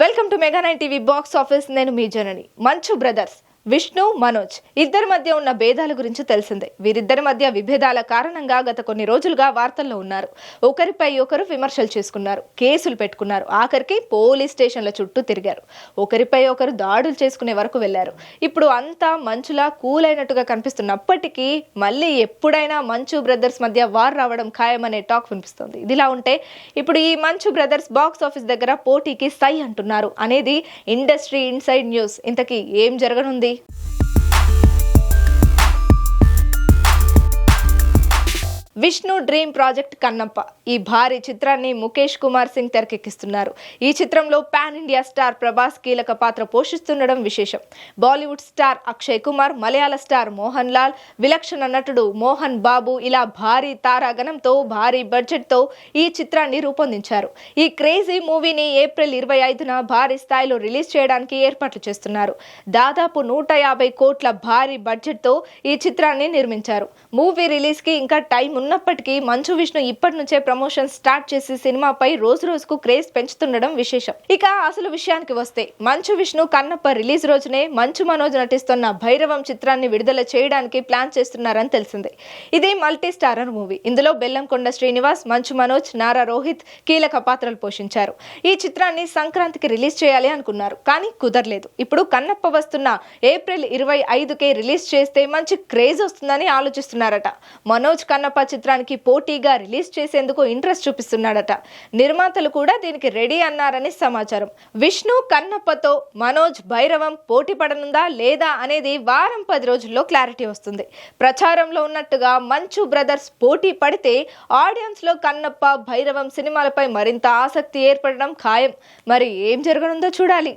Welcome to mega nine TV box office. నేను మీ జనని మంచు బ్రదర్స్. విష్ణు మనోజ్ ఇద్దరి మధ్య ఉన్న భేదాల గురించి తెలిసిందే. వీరిద్దరి మధ్య విభేదాల కారణంగా గత కొన్ని రోజులుగా వార్తల్లో ఉన్నారు. ఒకరిపై ఒకరు విమర్శలు చేసుకున్నారు. కేసులు పెట్టుకున్నారు. ఆఖరికి పోలీస్ స్టేషన్ల చుట్టూ తిరిగారు. ఒకరిపై ఒకరు దాడులు చేసుకునే వరకు వెళ్ళారు ఇప్పుడు అంతా మంచులా కూల్ అయినట్టుగా కనిపిస్తున్నప్పటికీ మళ్ళీ ఎప్పుడైనా మంచు బ్రదర్స్ మధ్య వార్ రావడం ఖాయమనే టాక్ వినిపిస్తుంది. ఇదిలా ఉంటే ఇప్పుడు ఈ మంచు బ్రదర్స్ బాక్స్ ఆఫీస్ దగ్గర పోటీకి సై అంటున్నారు అనేది ఇండస్ట్రీ ఇన్సైడ్ న్యూస్. ఇంతకీ ఏం జరగనుంది? Bye. Vishnu dream project Kannappa. ఈ భారీ చిత్రాన్ని ముఖేష్ కుమార్ సింగ్ తెరకెక్కిస్తున్నారు. ఈ చిత్రంలో పాన్ ఇండియా స్టార్ ప్రభాస్ కీలక పాత్ర పోషిస్తుండడం విశేషం. బాలీవుడ్ స్టార్ అక్షయ్ కుమార్ మలయాళ స్టార్ మోహన్ లాల్ విలక్షణ నటుడు మోహన్ బాబు ఇలా భారీ తారాగణంతో భారీ బడ్జెట్తో ఈ చిత్రాన్ని రూపొందించారు. ఈ క్రేజీ మూవీని ఏప్రిల్ ఇరవై ఐదున భారీ స్థాయిలో రిలీజ్ చేయడానికి ఏర్పాట్లు చేస్తున్నారు. దాదాపు నూట యాభై కోట్ల భారీ బడ్జెట్తో ఈ చిత్రాన్ని నిర్మించారు. మూవీ రిలీజ్కి ఇంకా టైం ఉన్నప్పటికీ మంచు విష్ణు ఇప్పటి నుంచే ప్రమోషన్ స్టార్ట్ చేసి సినిమాపై రోజు రోజుకు క్రేజ్ పెంచుతుండడం విశేషం. ఇక అసలు విషయానికి వస్తే మంచు విష్ణు కన్నప్ప రిలీజ్ రోజునే మంచు మనోజ్ నటిస్తున్న భైరవం చిత్రాన్ని విడుదల చేయడానికి ప్లాన్ చేస్తున్నారని తెలిసిందే. ఇది మల్టీ స్టారర్ మూవీ ఇందులో బెల్లంకొండ శ్రీనివాస్ మంచు మనోజ్ నారా రోహిత్ కీలక పాత్రలు పోషించారు. ఈ చిత్రాన్ని సంక్రాంతికి రిలీజ్ చేయాలి అనుకున్నారు కానీ కుదరలేదు. ఇప్పుడు కన్నప్ప వస్తున్న ఏప్రిల్ ఇరవై ఐదుకే రిలీజ్ చేస్తే మంచి క్రేజ్ వస్తుందని ఆలోచిస్తున్నారట. మనోజ్ కన్నప్ప చిత్రానికి పోటీగా రిలీజ్ చేసేందుకు ఇంట్రెస్ట్ చూపిస్తున్నాడట. నిర్మాతలు కూడా దీనికి రెడీ అన్నారని సమాచారం. విష్ణు కన్నప్పతో మనోజ్ భైరవం పోటీ పడనుందా లేదా అనేది వారం పది రోజుల్లో క్లారిటీ వస్తుంది. ప్రచారంలో ఉన్నట్టుగా మంచు బ్రదర్స్ పోటీ పడితే ఆడియన్స్లో కన్నప్ప భైరవం సినిమాలపై మరింత ఆసక్తి ఏర్పడడం ఖాయం. మరి ఏం జరగనుందో చూడాలి.